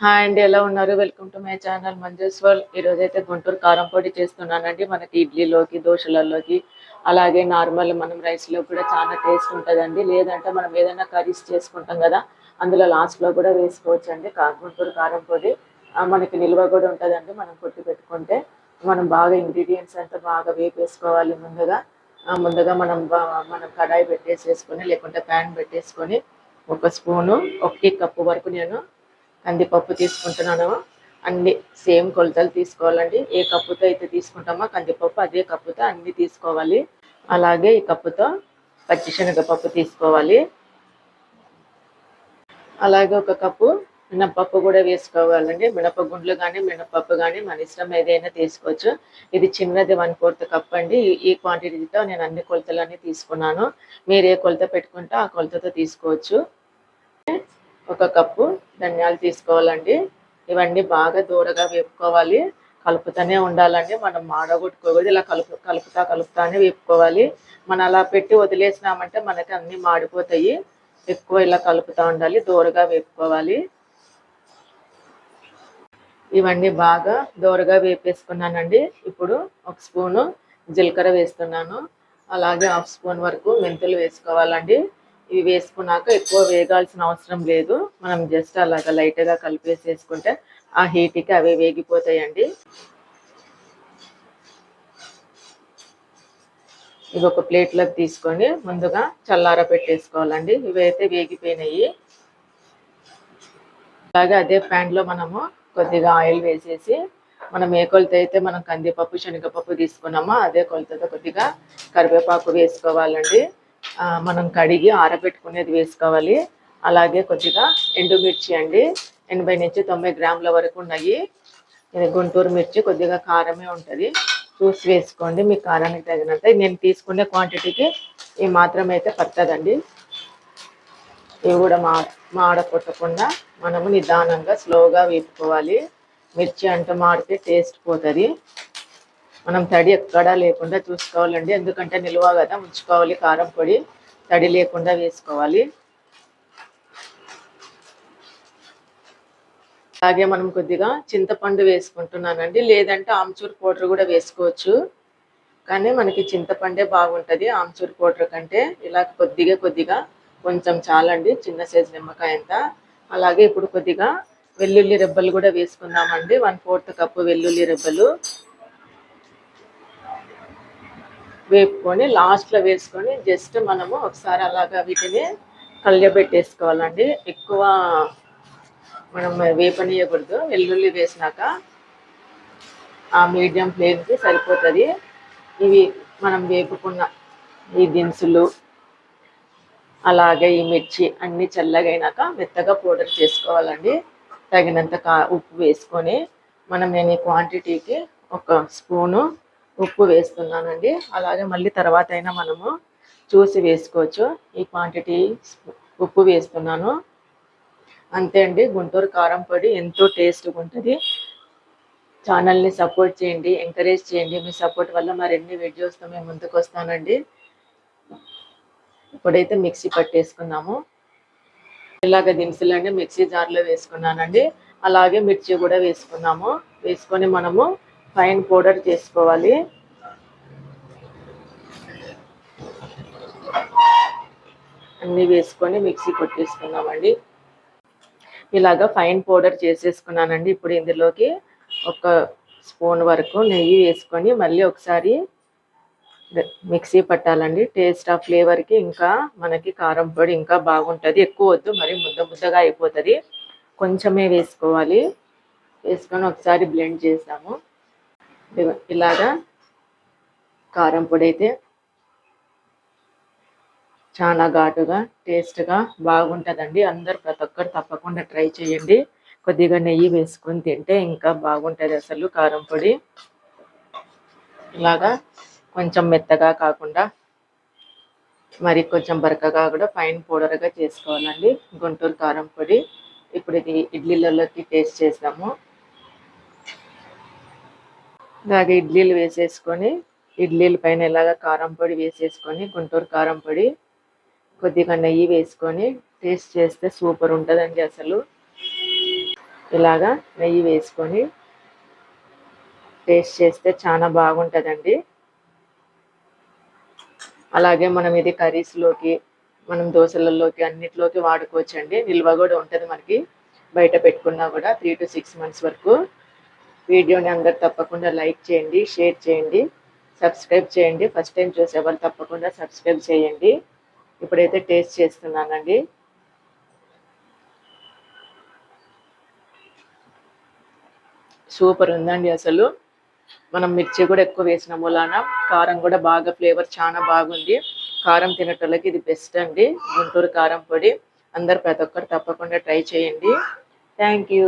Hi అండి ఎలా ఉన్నారు? Welcome to my channel Manjeshwar ఈరోజు అయితే గుంటూరు కారం పొడి చేస్తున్నానండి. మనకి ఇడ్లీలోకి దోశలలోకి అలాగే నార్మల్ మనం రైస్లో కూడా చాలా టేస్ట్ ఉంటుందండి. లేదంటే మనం ఏదైనా కర్రీస్ చేసుకుంటాం కదా అందులో లాస్ట్లో కూడా వేసుకోవచ్చు అండి గుంటూరు కారం పొడి మనకి నిల్వ కూడా ఉంటుందండి. మనం కొట్టి పెట్టుకుంటే మనం బాగా ఇంగ్రీడియంట్స్ అంతా బాగా వేపేసుకోవాలి ముందుగా. ఆ, ముందుగా మనం మనం కడాయి పెట్టేసేసుకొని లేకుంటే ప్యాన్ పెట్టేసుకొని ఒక స్పూను ఒక టీ కప్పు వరకు నేను కందిపప్పు తీసుకుంటున్నాను. అన్ని సేమ్ కొలతలు తీసుకోవాలండి. ఏ కప్పుతో అయితే తీసుకుంటామో కందిపప్పు అదే కప్పుతో అన్ని తీసుకోవాలి. అలాగే ఈ కప్పుతో పచ్చిశనగపప్పు తీసుకోవాలి. అలాగే ఒక కప్పు మినపప్పు కూడా వేసుకోవాలండి. మినపగుండ్లు కానీ మినపప్పు కానీ మన ఇష్టం ఏదైనా తీసుకోవచ్చు. ఇది చిన్నది వన్ ఫోర్త్ కప్ అండి. ఈ- ఈ క్వాంటిటీతో నేను అన్ని కొలతలన్నీ తీసుకున్నాను. మీరు ఏ కొలత పెట్టుకుంటే ఆ కొలతతో తీసుకోవచ్చు. ఒక కప్పు ధనియాలు తీసుకోవాలండి. ఇవన్నీ బాగా దూరగా వేపుకోవాలి. కలుపుతూనే ఉండాలండి. మనం మాడగొట్టుకోకూడదు ఇలా కలుపు కలుపుతా కలుపుతానే వేపుకోవాలి. మనం అలా పెట్టి వదిలేసినామంటే మనకి అన్ని మాడిపోతాయి. ఎక్కువ ఇలా కలుపుతూ ఉండాలి. దూరగా వేపుకోవాలి. ఇవన్నీ బాగా దూరగా వేపేసుకున్నానండి. ఇప్పుడు ఒక స్పూను జీలకర్ర వేస్తున్నాను. అలాగే హాఫ్ స్పూన్ వరకు మెంతులు వేసుకోవాలండి. ఇవి వేసుకున్నాక ఎక్కువ వేగాల్సిన అవసరం లేదు. మనం జస్ట్ అలాగ లైట్గా కలిపేసేసుకుంటే ఆ హీట్కి అవి వేగిపోతాయండి. ఇవి ఒక ప్లేట్లోకి తీసుకొని ముందుగా చల్లార పెట్టేసుకోవాలండి. ఇవైతే వేగిపోయినాయి. అలాగే అదే ప్యాన్లో మనము కొద్దిగా ఆయిల్ వేసేసి మనం ఏ కొలత అయితే మనం కందిపప్పు శనగపప్పు తీసుకున్నామో అదే కొలతతో కొద్దిగా కరివేపాకు వేసుకోవాలండి. మనం కడిగి ఆరబెట్టుకునేది వేసుకోవాలి. అలాగే కొద్దిగా ఎండుమిర్చి అండి. ఎనభై నుంచి తొంభై గ్రాముల వరకు ఉన్నాయి. ఇది గుంటూరు మిర్చి కొద్దిగా కారమే ఉంటుంది. చూసి వేసుకోండి మీ కారానికి తగినంత. నేను తీసుకునే క్వాంటిటీకి ఈ మాత్రం అయితే పడుతుందండి ఇవి కూడా మా మాడ కొట్టకుండా మనము నిదానంగా స్లోగా వేపుకోవాలి. మిర్చి అంటూ మాడితే టేస్ట్ పోతుంది. మనం తడి ఎక్కడా లేకుండా చూసుకోవాలండి. ఎందుకంటే నిల్వ కదా ఉంచుకోవాలి కారం పొడి తడి లేకుండా వేసుకోవాలి. అలాగే మనం కొద్దిగా చింతపండు వేసుకుంటున్నానండి. లేదంటే ఆమ్చూర్ పౌడర్ కూడా వేసుకోవచ్చు. కానీ మనకి చింతపండే బాగుంటుంది ఆమ్చూర్ పౌడర్ కంటే. ఇలా కొద్దిగా కొద్దిగా కొంచెం చాలండి చిన్న సైజు నిమ్మకాయ అంత. అలాగే ఇప్పుడు కొద్దిగా వెల్లుల్లి రెబ్బలు కూడా వేసుకుందామండి. వన్ ఫోర్త్ కప్పు వెల్లుల్లి రెబ్బలు. వేపుకొని లాస్ట్లో వేసుకొని జస్ట్ మనము ఒకసారి అలాగా వీటిని కళ్ళబెట్టేసుకోవాలండి. ఎక్కువ మనం వేపనీయకూడదు. వెల్లుల్లి వేసినాక ఆ మీడియం ఫ్లేమ్కి సరిపోతుంది. ఇవి మనం వేపుకున్న ఈ దినుసులు అలాగే ఈ మిర్చి అన్ని చల్లగైనాక మెత్తగా పౌడర్ చేసుకోవాలండి. తగినంత కా ఉప్పు వేసుకొని మనం నేను ఈ క్వాంటిటీకి ఒక స్పూను ఉప్పు వేస్తున్నానండి అలాగే మళ్ళీ తర్వాత అయినా మనము చూసి వేసుకోవచ్చు. ఈ క్వాంటిటీ ఉప్పు వేస్తున్నాను అంతే అండి. గుంటూరు కారం పొడి ఎంతో టేస్ట్గా ఉంటుంది. ఛానల్ని సపోర్ట్ చేయండి ఎంకరేజ్ చేయండి. మీ సపోర్ట్ వల్ల మరిన్ని వీడియోస్తో మేము ముందుకు వస్తానండి. ఇప్పుడైతే మిక్సీ పట్టేసుకున్నాము. ఇలాగ దినుసులన్నీ మిక్సీ జార్లో వేసుకున్నానండి. అలాగే మిర్చి కూడా వేసుకున్నాము. వేసుకొని మనము ఫైన్ పౌడర్ చేసుకోవాలి. అన్నీ వేసుకొని మిక్సీ కొట్టేసుకున్నామండి ఇలాగ ఫైన్ పౌడర్ చేసేసుకున్నానండి. ఇప్పుడు ఇందులోకి ఒక స్పూన్ వరకు నెయ్యి వేసుకొని మళ్ళీ ఒకసారి మిక్సీ పట్టాలండి. టేస్ట్ ఆ ఫ్లేవర్కి ఇంకా మనకి కారం పొడి ఇంకా బాగుంటుంది. ఎక్కువ వద్దు మరి ముద్ద ముద్దగా అయిపోతుంది. కొంచెమే వేసుకోవాలి. వేసుకొని ఒకసారి బ్లెండ్ చేసాము ఇలాగా కారం పొడి అయితే చాలా ఘాటుగా టేస్ట్గా బాగుంటుందండి. అందరు ప్రతి ఒక్కరు తప్పకుండా ట్రై చేయండి. కొద్దిగా నెయ్యి వేసుకొని తింటే ఇంకా బాగుంటుంది అసలు కారం పొడి. ఇలాగా కొంచెం మెత్తగా కాకుండా మరి కొంచెం బరకగా కూడా ఫైన్ పౌడర్గా చేసుకోవాలండి. గుంటూరు కారం పొడి. ఇప్పుడు ఇది ఇడ్లీలలోకి టేస్ట్ చేసాము. ఇలాగే ఇడ్లీలు వేసేసుకొని ఇడ్లీల పైన ఇలాగ కారం పొడి వేసేసుకొని గుంటూరు కారం పొడి కొద్దిగా నెయ్యి వేసుకొని టేస్ట్ చేస్తే సూపర్ ఉంటుందండి అసలు. ఇలాగా నెయ్యి వేసుకొని టేస్ట్ చేస్తే చాలా బాగుంటుందండి. అలాగే మనం ఇది కర్రీస్లోకి మనం దోశలలోకి అన్నిట్లోకి వాడుకోవచ్చండి. నిల్వ కూడా ఉంటుంది మనకి. బయట పెట్టుకున్నా కూడా త్రీ టు సిక్స్ మంత్స్ వరకు. వీడియోని అందరు తప్పకుండా లైక్ చేయండి షేర్ చేయండి సబ్స్క్రైబ్ చేయండి. ఫస్ట్ టైం చూసే వాళ్ళు తప్పకుండా సబ్స్క్రైబ్ చేయండి. ఇప్పుడైతే టేస్ట్ చేస్తున్నానండి. సూపర్ ఉందండి అసలు. మనం మిర్చి కూడా ఎక్కువ వేసిన మూలాన కారం కూడా బాగా ఫ్లేవర్ చాలా బాగుంది. కారం తినేటోళ్ళకి ఇది బెస్ట్ అండి. గుంటూరు కారం పొడి. అందరు ప్రతి ఒక్కరు తప్పకుండా ట్రై చేయండి. Thank you.